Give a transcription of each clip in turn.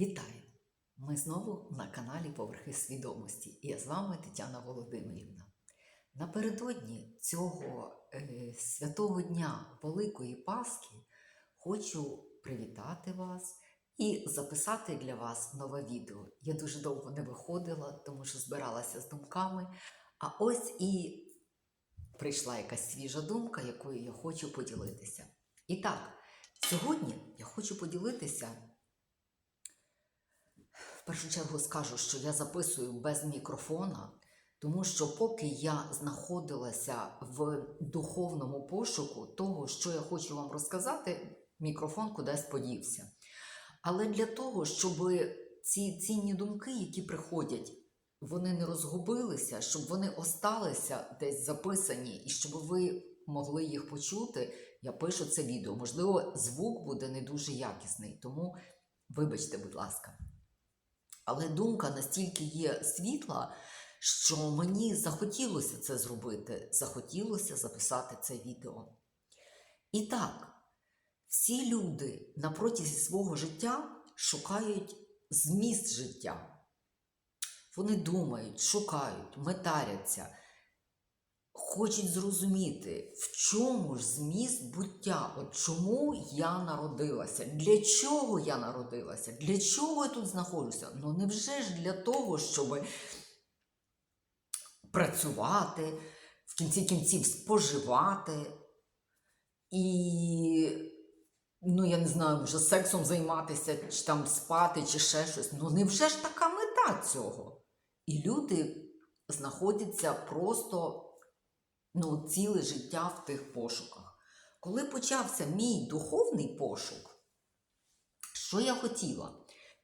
Вітаю! Ми знову на каналі Поверхи свідомості і я з вами Тетяна Володимирівна. Напередодні цього е, святого дня Великої Пасхи хочу привітати вас і записати для вас нове відео. Я дуже довго не виходила, тому що збиралася з думками. А ось і прийшла якась свіжа думка, якою я хочу поділитися. І так, сьогодні я хочу поділитися. В першу чергу скажу, що я записую без мікрофона, тому що поки я знаходилася в духовному пошуку того, що я хочу вам розказати, мікрофон кудись подівся. Але для того, щоб ці цінні думки, які приходять, вони не розгубилися, щоб вони осталися десь записані, і щоб ви могли їх почути, я пишу це відео. Можливо, звук буде не дуже якісний, тому вибачте, будь ласка. Але думка настільки є світла, що мені захотілося це зробити, захотілося записати це відео. І так, всі люди на протязі свого життя шукають зміст життя. Вони думають, шукають, метаряться, хочуть зрозуміти, в чому ж зміст буття, от чому я народилася, для чого я народилася, для чого я тут знаходжуся. Ну невже ж для того, щоб працювати, в кінці кінців споживати і, ну, я не знаю, вже сексом займатися, чи там спати, чи ще щось. Ну невже ж така мета цього? І люди знаходяться просто ну, ціле життя в тих пошуках. Коли почався мій духовний пошук, що я хотіла?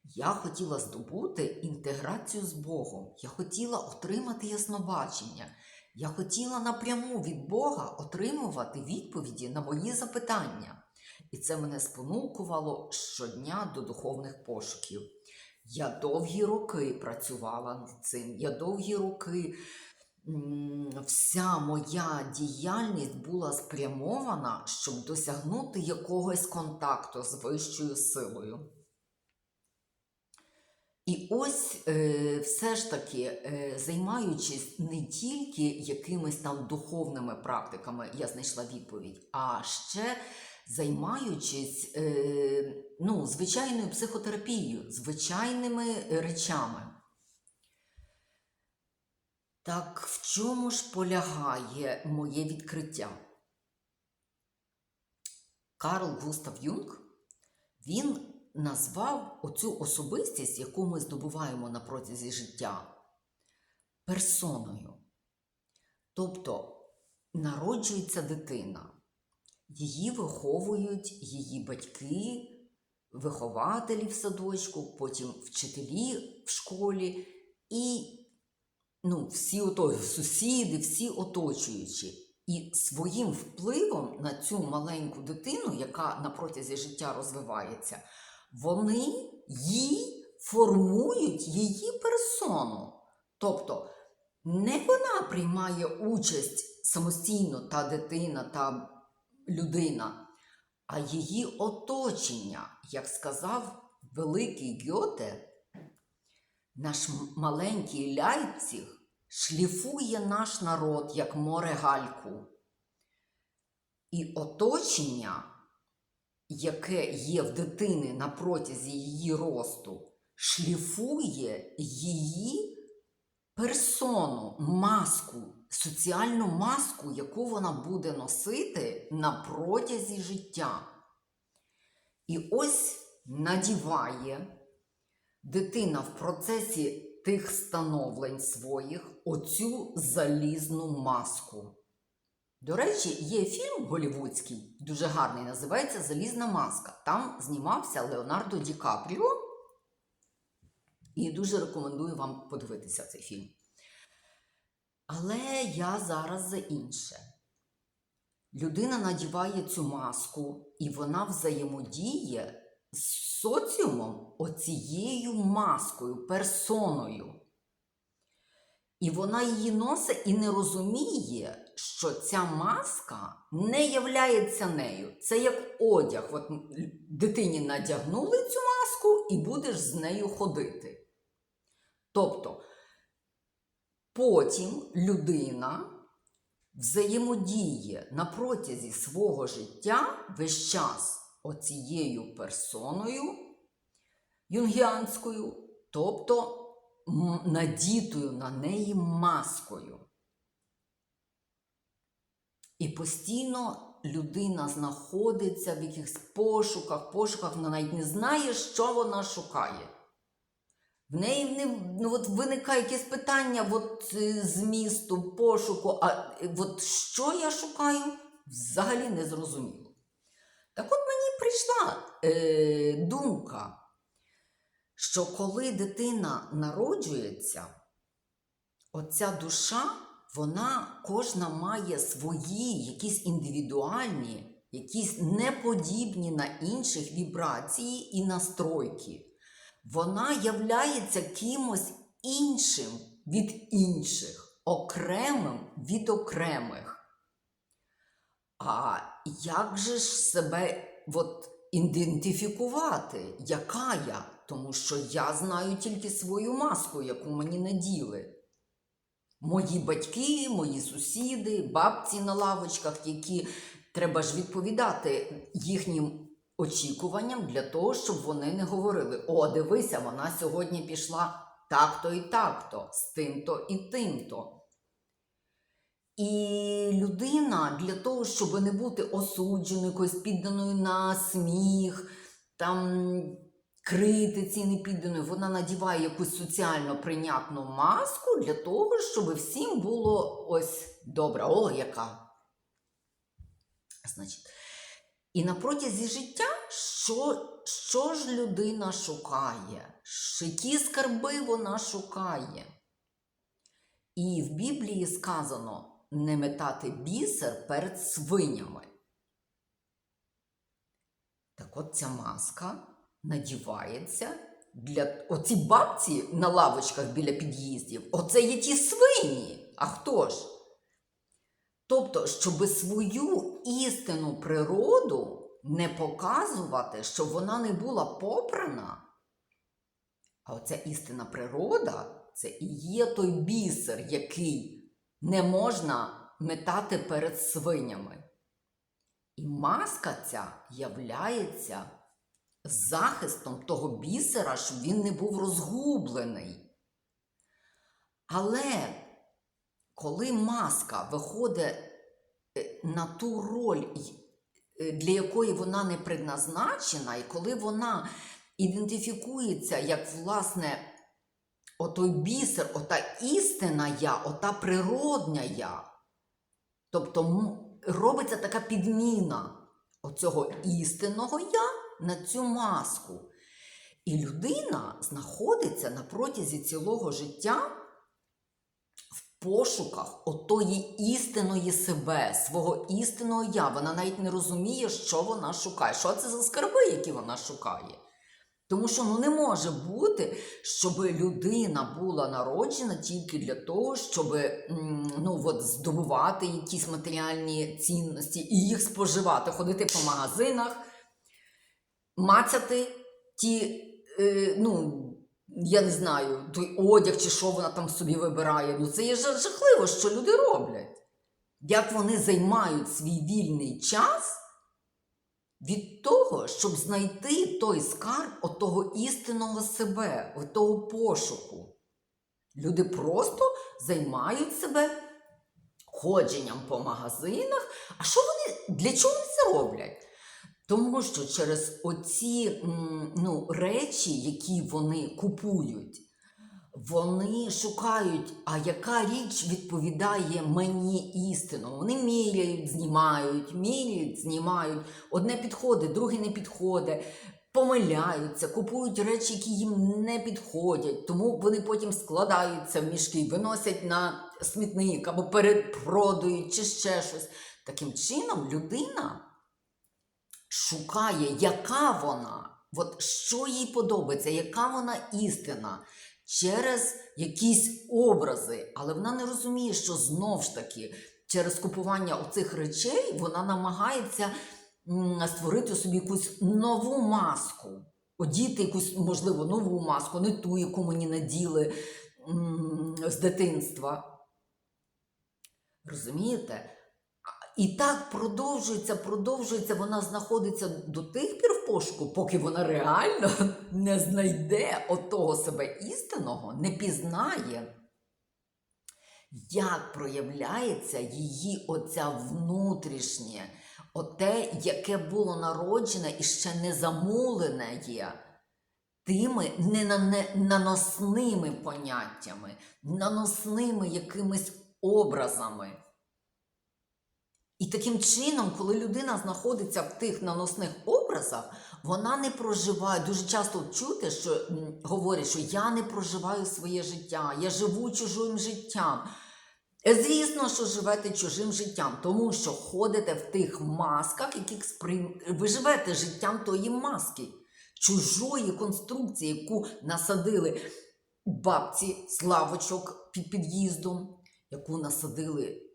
Я хотіла здобути інтеграцію з Богом. Я хотіла отримати яснобачення. Я хотіла напряму від Бога отримувати відповіді на мої запитання. І це мене спонукувало щодня до духовних пошуків. Я довгі роки працювала над цим. Я довгі роки вся моя діяльність була спрямована, щоб досягнути якогось контакту з вищою силою. І ось е, все ж таки, е, займаючись не тільки якимись там духовними практиками, я знайшла відповідь, а ще займаючись е, ну, звичайною психотерапією, звичайними речами. Так в чому ж полягає моє відкриття? Карл Густав Юнг, він назвав оцю особистість, яку ми здобуваємо на протязі життя, персоною. Тобто народжується дитина, її виховують її батьки, вихователі в садочку, потім вчителі в школі і ну, всі ото, сусіди, всі оточуючі. І своїм впливом на цю маленьку дитину, яка на протязі життя розвивається, вони їй формують її персону. Тобто не вона приймає участь самостійно та дитина та людина, а її оточення, як сказав великий Гьоте, наш маленький Ляйпціг шліфує наш народ, як море гальку. І оточення, яке є в дитини на протязі її росту, шліфує її персону, маску, соціальну маску, яку вона буде носити на протязі життя. І ось надіває дитина в процесі тих становлень своїх оцю залізну маску. До речі, є фільм голівудський, дуже гарний, називається Залізна маска. Там знімався Леонардо Ді Капріо. І дуже рекомендую вам подивитися цей фільм. Але я зараз за інше. Людина надіває цю маску, і вона взаємодіє соціумом оцією маскою, персоною. І вона її носить і не розуміє, що ця маска не являється нею. Це як одяг. От дитині надягнули цю маску і будеш з нею ходити. Тобто потім людина взаємодіє на протязі свого життя весь час оцією персоною юнгіанською, тобто надітою на неї маскою. І постійно людина знаходиться в якихось пошуках, пошуках, вона навіть не знає, що вона шукає. В неї не, ну, от виникає якесь питання от, е, змісту, пошуку, а е, от що я шукаю, взагалі не зрозуміло. Так от мені прийшла е, думка, що коли дитина народжується, оця душа, вона кожна має свої якісь індивідуальні, якісь неподібні на інших вібрації і настройки. Вона являється кимось іншим від інших, окремим від окремих. А як же ж себе от, ідентифікувати, яка я? Тому що я знаю тільки свою маску, яку мені наділи. Мої батьки, мої сусіди, бабці на лавочках, які треба ж відповідати їхнім очікуванням для того, щоб вони не говорили: О, дивися, вона сьогодні пішла так-то і так-то, з тим-то і тим-то. І людина для того, щоб не бути осудженою, якоюсь підданою на сміх, там критиці непідданою, вона надіває якусь соціально прийнятну маску для того, щоб всім було ось добре, о, яка. Значить, і на протязі життя, що, що ж людина шукає? Які скарби вона шукає? І в Біблії сказано не метати бісер перед свинями. Так от ця маска надівається для оці бабці на лавочках біля під'їздів. Оце є ті свині. А хто ж? Тобто, щоб свою істинну природу не показувати, щоб вона не була попрана. А оця істинна природа це і є той бісер, який не можна метати перед свинями. І маска ця являється захистом того бісера, щоб він не був розгублений. Але коли маска виходить е, на ту роль, е, для якої вона не предназначена, і коли вона ідентифікується як власне отой бісер, ота істина я, ота природня я. Тобто робиться така підміна оцього істинного я на цю маску. І людина знаходиться на протязі цілого життя в пошуках отої істинної себе, свого істинного я. Вона навіть не розуміє, що вона шукає. Що це за скарби, які вона шукає? Тому що ну не може бути, щоб людина була народжена тільки для того, щоб ну, от, здобувати якісь матеріальні цінності і їх споживати, ходити по магазинах, мацяти ті, е, ну, я не знаю, той одяг чи що вона там собі вибирає. Ну це є жахливо, що люди роблять. Як вони займають свій вільний час від того, щоб знайти той скарб от того істинного себе, того пошуку. Люди просто займають себе ходженням по магазинах. А що вони для чого це роблять? Тому що через оці ну, речі, які вони купують, вони шукають, а яка річ відповідає мені істину. Вони міряють, знімають, міряють, знімають. Одне підходить, друге не підходить, помиляються, купують речі, які їм не підходять. Тому вони потім складаються в мішки, виносять на смітник або перепродають чи ще щось. Таким чином, людина шукає, яка вона, от що їй подобається, яка вона істина. Через якісь образи, але вона не розуміє, що знов ж таки через купування оцих речей вона намагається створити собі якусь нову маску, одіти якусь, можливо, нову маску, не ту, яку мені наділи з дитинства. Розумієте? І так продовжується, продовжується, вона знаходиться до тих пір в пошуку, поки вона реально не знайде отого себе істинного, не пізнає, як проявляється її оця внутрішнє, оте, яке було народжене і ще не замулене є тими ненане- наносними поняттями, наносними якимись образами. І таким чином, коли людина знаходиться в тих наносних образах, вона не проживає. Дуже часто чути, що говорять, що я не проживаю своє життя, я живу чужим життям. Е, Звісно, що живете чужим життям, тому що ходите в тих масках, яких сприйм... ви живете життям тої маски, чужої конструкції, яку насадили бабці з лавочок під під'їздом, яку насадили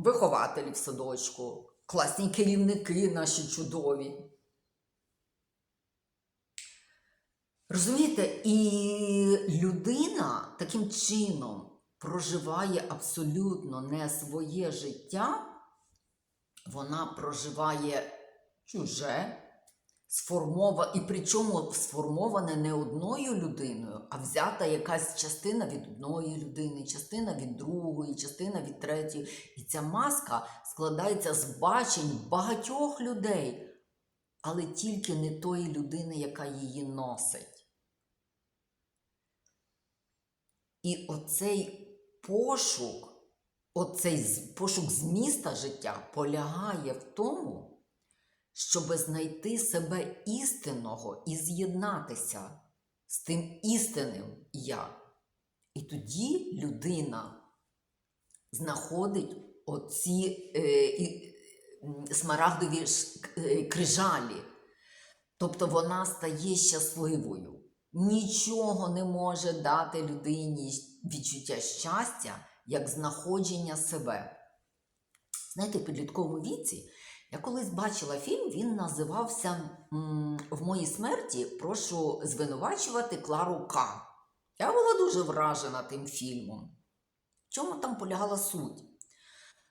вихователі в садочку, класні керівники наші чудові. Розумієте, і людина таким чином проживає абсолютно не своє життя, вона проживає чуже, сформова, і причому сформоване не одною людиною, а взята якась частина від одної людини, частина від другої, частина від третьої. І ця маска складається з бачень багатьох людей, але тільки не тої людини, яка її носить. І оцей пошук, оцей пошук зміста життя полягає в тому, щоб знайти себе істинного і з'єднатися з тим істинним я. І тоді людина знаходить оці е, м, смарагдові е, крижалі. Тобто вона стає щасливою. Нічого не може дати людині відчуття щастя, як знаходження себе. Знаєте, в підлітковому віці я колись бачила фільм, він називався В моїй смерті прошу звинувачувати Клару К. Я була дуже вражена тим фільмом. В чому там полягала суть?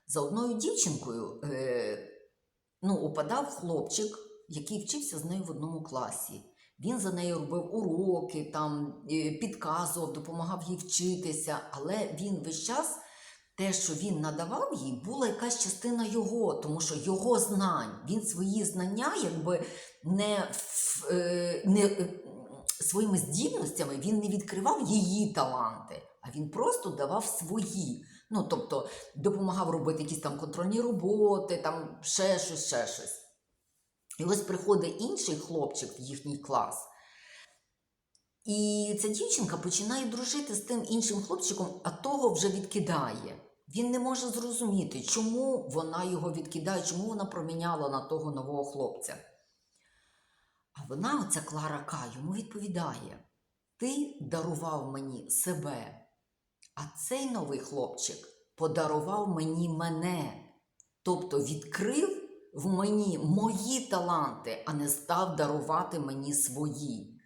За одною дівчинкою е, ну, упадав хлопчик, який вчився з нею в одному класі. Він за нею робив уроки, там, е, підказував, допомагав їй вчитися, але він весь час те, що він надавав їй, була якась частина його, тому що його знань, він свої знання, якби не, е, не е, своїми здібностями він не відкривав її таланти, а він просто давав свої. Ну, тобто допомагав робити якісь там контрольні роботи, там ще щось, ще щось. І ось приходить інший хлопчик в їхній клас. І ця дівчинка починає дружити з тим іншим хлопчиком, а того вже відкидає. Він не може зрозуміти, чому вона його відкидає, чому вона проміняла на того нового хлопця. А вона, оця Клара К, йому відповідає: Ти дарував мені себе, а цей новий хлопчик подарував мені мене. Тобто відкрив в мені мої таланти, а не став дарувати мені свої.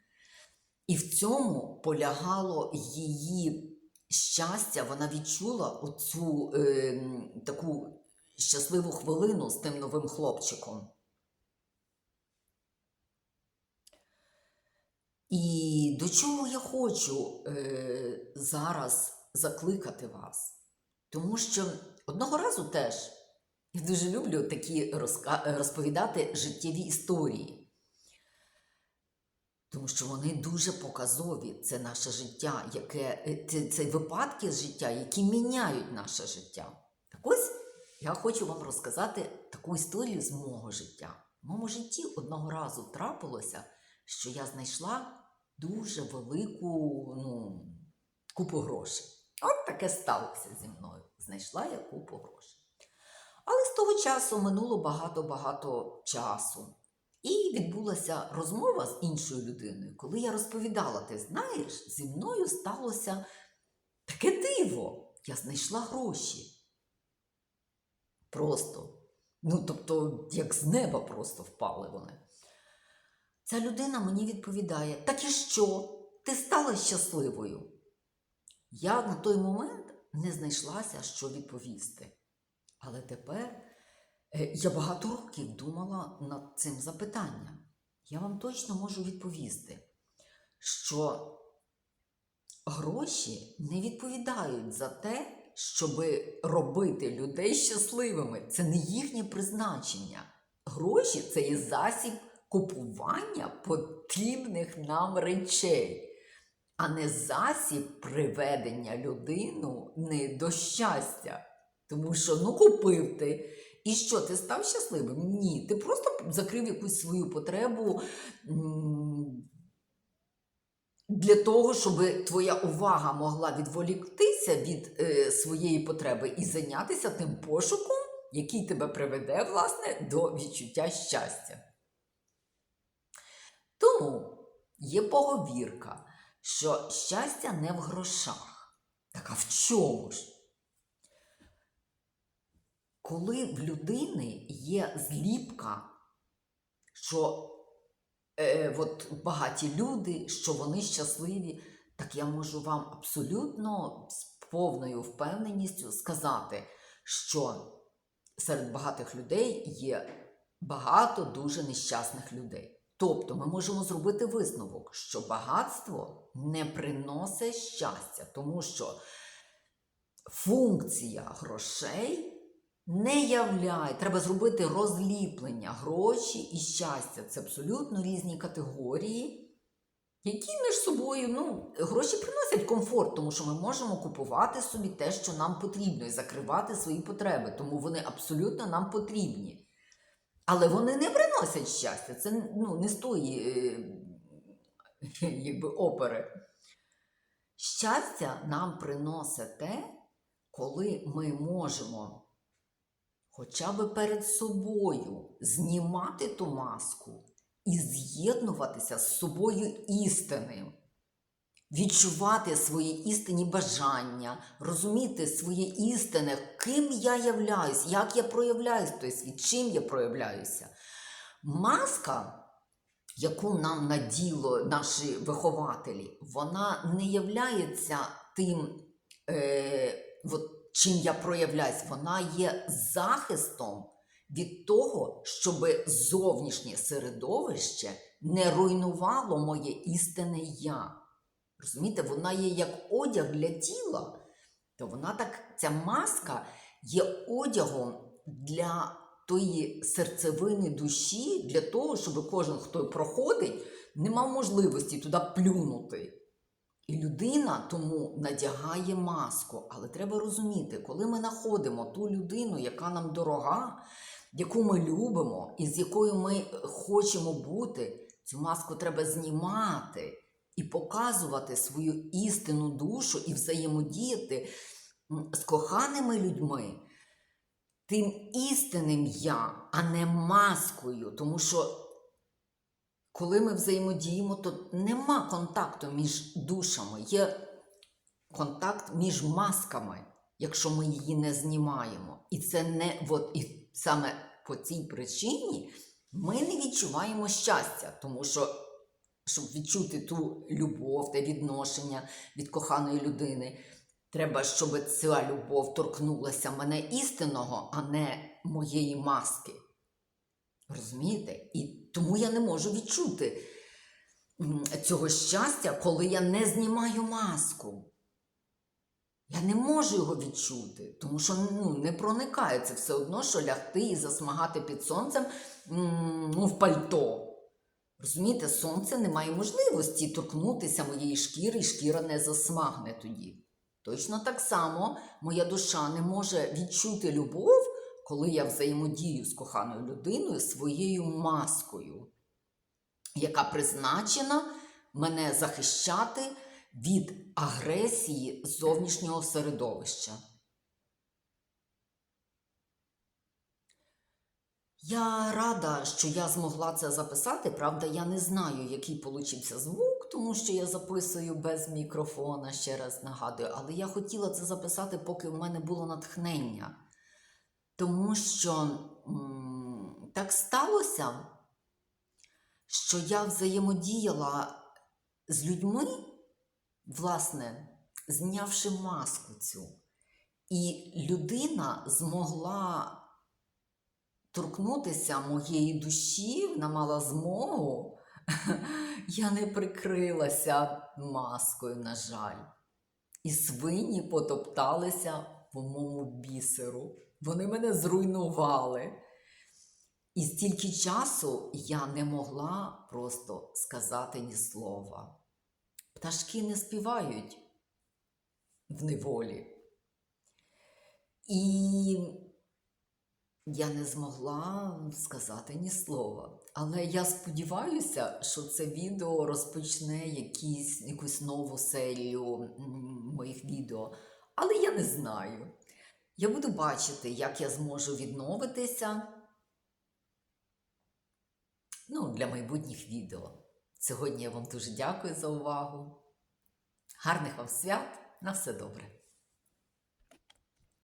І в цьому полягало її щастя. Вона відчула оцю е, таку щасливу хвилину з тим новим хлопчиком. І до чого я хочу е, зараз закликати вас? Тому що одного разу теж я дуже люблю такі розповідати життєві історії. Тому що вони дуже показові. Це наше життя, яке е, це, це випадки життя, які міняють наше життя. Так ось я хочу вам розказати таку історію з мого життя. В моєму житті одного разу трапилося, що я знайшла дуже велику ну, купу грошей. От таке сталося зі мною. Знайшла я купу грошей. Але з того часу минуло багато-багато часу. І відбулася розмова з іншою людиною, коли я розповідала, ти знаєш, зі мною сталося таке диво. Я знайшла гроші. Просто. Ну, тобто, як з неба просто впали вони. Ця людина мені відповідає: так і що? Ти стала щасливою? Я на той момент не знайшлася, що відповісти. Але тепер я багато років думала над цим запитанням. Я вам точно можу відповісти, що гроші не відповідають за те, щоб робити людей щасливими. Це не їхнє призначення. Гроші це є засіб купування потрібних нам речей, а не засіб приведення людину не до щастя. Тому що ну купив ти. І що, ти став щасливим? Ні. Ти просто закрив якусь свою потребу для того, щоб твоя увага могла відволіктися від е, своєї потреби і зайнятися тим пошуком, який тебе приведе, власне, до відчуття щастя. Тому є поговірка, що щастя не в грошах. Так а в чому ж? Коли в людини є зліпка, що е, от багаті люди, що вони щасливі, так я можу вам абсолютно з повною впевненістю сказати, що серед багатих людей є багато дуже нещасних людей. Тобто ми можемо зробити висновок, що багатство не приносить щастя, тому що функція грошей не являє, треба зробити розліплення гроші і щастя. Це абсолютно різні категорії, які між собою, ну, гроші приносять комфорт, тому що ми можемо купувати собі те, що нам потрібно, і закривати свої потреби, тому вони абсолютно нам потрібні. Але вони не приносять щастя. Це ну, не з тої е, якби, опери. Щастя нам приносить те, коли ми можемо хоча б перед собою знімати ту маску і з'єднуватися з собою істинним. Відчувати свої істинні бажання, розуміти своє істине, ким я являюсь, як я проявляюсь в той світ, чим я проявляюся. Маска, яку нам наділо наші вихователі, вона не являється тим, е, от, чим я проявляюсь, вона є захистом від того, щоб зовнішнє середовище не руйнувало моє істинне я. Розумієте, вона є як одяг для тіла, то вона так, ця маска є одягом для тої серцевини душі, для того, щоб кожен, хто проходить, не мав можливості туди плюнути. І людина тому надягає маску. Але треба розуміти, коли ми знаходимо ту людину, яка нам дорога, яку ми любимо і з якою ми хочемо бути, цю маску треба знімати і показувати свою істинну душу і взаємодіяти з коханими людьми, тим істинним я, а не маскою. Тому що коли ми взаємодіємо, то нема контакту між душами, є контакт між масками, якщо ми її не знімаємо. І це не от, і саме по цій причині ми не відчуваємо щастя, тому що щоб відчути ту любов, те відношення від коханої людини, треба, щоб ця любов торкнулася мене істинного, а не моєї маски. Розумієте? І тому я не можу відчути цього щастя, коли я не знімаю маску. Я не можу його відчути, тому що ну, не проникає це все одно, що лягти і засмагати під сонцем ну, в пальто. Розумієте, сонце не має можливості торкнутися моєї шкіри, і шкіра не засмагне тоді. Точно так само моя душа не може відчути любов, коли я взаємодію з коханою людиною своєю маскою, яка призначена мене захищати від агресії зовнішнього середовища. Я рада, що я змогла це записати. Правда, я не знаю, який получився звук, тому що я записую без мікрофона, ще раз нагадую. Але я хотіла це записати, поки в мене було натхнення. Тому що так сталося, що я взаємодіяла з людьми, власне, знявши маску цю. І людина змогла торкнутися моєї душі, вона мала змогу. Я не прикрилася маскою, на жаль. І свині потопталися по моєму бісеру. Вони мене зруйнували. І стільки часу я не могла просто сказати ні слова. Пташки не співають в неволі. І я не змогла сказати ні слова. Але я сподіваюся, що це відео розпочне якісь, якусь нову серію моїх відео. Але я не знаю. Я буду бачити, як я зможу відновитися. Ну, для майбутніх відео. Сьогодні я вам дуже дякую за увагу. Гарних вам свят! На все добре!